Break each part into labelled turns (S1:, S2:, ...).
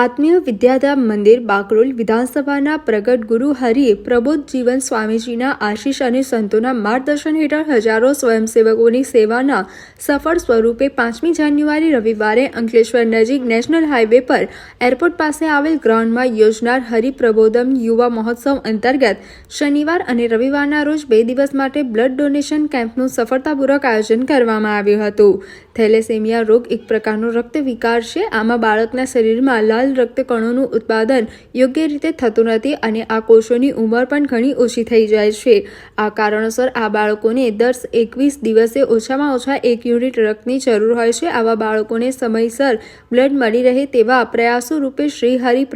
S1: આત્મીય વિદ્યાધામ મંદિર બાકરોલ વિધાનસભાના પ્રગટ ગુરુ હરિ પ્રબોધ જીવન સ્વામીજીના આશીષ અને સંતોના માર્ગદર્શન હેઠળ હજારો સ્વયંસેવકોની સેવાના સફળ સ્વરૂપે પાંચમી જાન્યુઆરી રવિવારે અંકલેશ્વર નજીક નેશનલ હાઈવે પર એરપોર્ટ પાસે આવેલ ગ્રાઉન્ડમાં યોજનાર હરિપ્રબોધમ યુવા મહોત્સવ અંતર્ગત શનિવાર અને રવિવારના રોજ બે દિવસ માટે બ્લડ ડોનેશન કેમ્પનું સફળતાપૂર્વક આયોજન કરવામાં આવ્યું હતું. થેલેસેમિયા રોગ એક પ્રકારનો રક્ત વિકાર છે. આમાં બાળકના શરીરમાં લાલ રક્તકણોનું ઉત્પાદન યોગ્ય રીતે થતું નથી અને આ કોષોની ઉંમર પણ ઘણી ઓછી થઈ જાય છે. આ કારણોસર આ બાળકોને દર એકવીસ દિવસે ઓછામાં ઓછા એક યુનિટ રક્તની જરૂર હોય છે. આવા બાળકોને સમયસર બ્લડ મળી રહે તેવા પ્રયાસો રૂપે શ્રી હરિ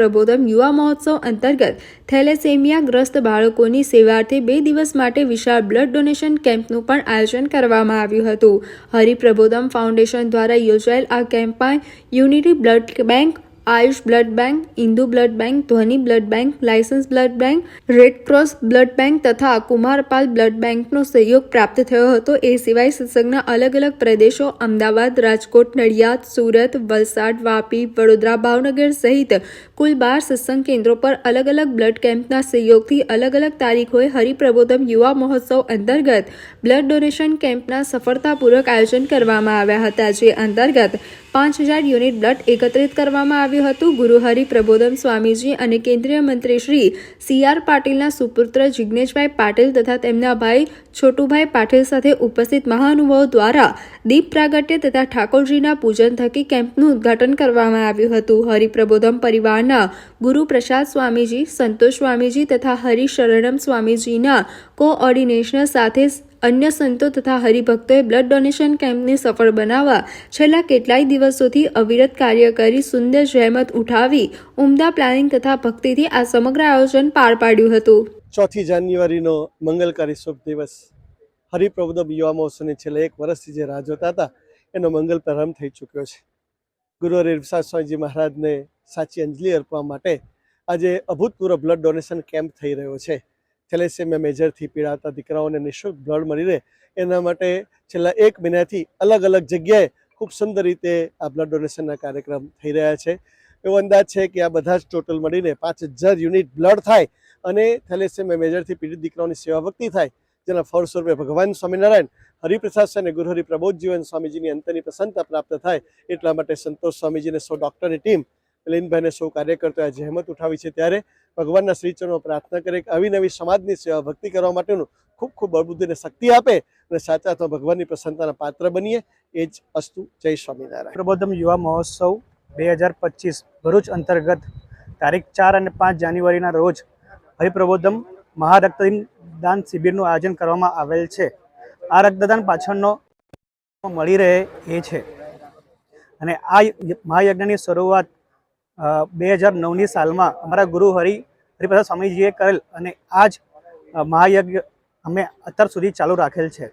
S1: યુવા મહોત્સવ અંતર્ગત થેલેસેમિયા ગ્રસ્ત બાળકોની સેવાર્થે બે દિવસ માટે વિશાળ બ્લડ ડોનેશન કેમ્પનું પણ આયોજન કરવામાં આવ્યું હતું. હરિપ્રબોધમ ફાઉન્ડેશન દ્વારા યોજાયેલ આ કેમ્પમાં Unity blood bank Ayush blood bank, Indu blood bank, Dhvani blood bank, licence blood bank, Red Cross blood bank તથા કુમારપાલ બ્લડ બેંકનો સહયોગ પ્રાપ્ત થયો હતો. એ સિવાય સત્સંગના અલગ અલગ પ્રદેશો અમદાવાદ, રાજકોટ, નડિયાદ, સુરત, વલસાડ, વાપી, વડોદરા, ભાવનગર સહિત કુલ બાર સત્સંગ કેન્દ્રો પર અલગ અલગ બ્લડ કેમ્પના સહયોગથી અલગ અલગ તારીખોએ હરિપ્રબોધમ યુવા મહોત્સવ અંતર્ગત બ્લડ ડોનેશન કેમ્પના સફળતાપૂર્વક આયોજન કરવામાં આવ્યા હતા. જે અંતર્ગત પાંચ હજાર યુનિટ બ્લડ એકત્રિત કરવામાં આવ્યું હતું. ગુરુ પ્રબોધન સ્વામીજી અને કેન્દ્રીય મંત્રી શ્રી સી આર પાટીલના સુપુત્ર જિજ્ઞેશભાઈ પાટીલ તથા તેમના ભાઈ છોટુભાઈ પાટીલ સાથે ઉપસ્થિત મહાનુભાવો દ્વારા દીપ પ્રાગટ્ય તથા ઠાકોરજીના પૂજન થકી કેમ્પનું ઉદ્ઘાટન કરવામાં આવ્યું હતું. હરિપ્રબોધમ પરિવારના ગુરુ પ્રસાદ સ્વામીજી, સંતોષ સ્વામીજી તથા હરિશરણમ સ્વામીજીના કોઓર્ડિનેશન સાથે અન્ય સંતો તથા હરિભક્તોએ બ્લડ ડોનેશન કેમ્પને સફળ બનાવવા છેલ્લા કેટલાય દિવસોથી અવિરત કાર્ય કરી સુંદર જહેમત ઉઠાવી ઉમદા પ્લાનિંગ તથા ભક્તિથી આ સમગ્ર આયોજન પાર પાડ્યું હતું.
S2: ચોથી જાન્યુઆરીનો મંગલકારી શુભ દિવસ. હરિપ્રબોધમ યુવા મહોત્સવની છેલ્લા એક વર્ષથી જે રાહ જોતા હતા, એનો મંગલ પ્રારંભ થઈ ચૂક્યો છે. ગુરુ હરિપ્રસાદ સ્વામીજી મહારાજને સાચી અંજલિ અર્પવા માટે આજે અભૂતપૂર્વ બ્લડ ડોનેશન કેમ્પ થઈ રહ્યો છે. થેલેસેમિયા મેજરથી પીડાતા દીકરાઓને નિઃશુલ્ક બ્લડ મળી રહે. એના માટે છેલ્લા એક મહિનાથી અલગ અલગ જગ્યાએ ખૂબ સુંદર રીતે આ બ્લડ ડોનેશનના કાર્યક્રમ થઈ રહ્યા છે. એવો અંદાજ છે કે આ બધા જ ટોટલ મળીને પાંચ હજાર યુનિટ બ્લડ થાય અને થેલેસેમિયા મેજરથી પીડિત દીકરાઓની સેવા ભક્તિ થાય. જેના ફળ સ્વરૂપે ભગવાન સ્વામિનારાયણ, હરિપ્રસાદ અને ગુરુ હરિ પ્રબોધ જીવન સ્વામીજીની અંતરની પ્રસન્નતા પ્રાપ્ત થાય એટલા માટે સંતોષ સ્વામીજીને સૌ ડૉક્ટરની ટીમ લીનભાઈને સૌ કાર્યકર્તાએ જહેમત ઉઠાવી છે ત્યારે ભગવાનના શ્રીચરણો પ્રાર્થના કરે કે આવી નવી સમાજની સેવા ભક્તિ કરવા માટેનું ખૂબ ખૂબ બળબુદ્ધિને શક્તિ આપે અને સાચા અથવા ભગવાનની પ્રસન્નતાના પાત્ર બનીએ, એ જ અસ્તુ જય સ્વામિનારાયણ.
S3: પ્રબોધમ યુવા મહોત્સવ બે હજાર પચીસ ભરૂચ અંતર્ગત તારીખ ચાર અને પાંચ જાન્યુઆરીના રોજ હરિપ્રબોધમ મહારક્તદાન દાન શિબિરનું આયોજન કરવામાં આવેલ છે. આ રક્તદાન પાછળનો મળી રહે એ છે. અને આ મહાયજ્ઞની શરૂઆત બે હજાર નવની સાલમાં અમારા ગુરુ હરિ, હરિપ્રસાદ સ્વામીજીએ કરેલ અને આ જ મહાયજ્ઞ અમે અત્યાર સુધી ચાલુ રાખેલ છે.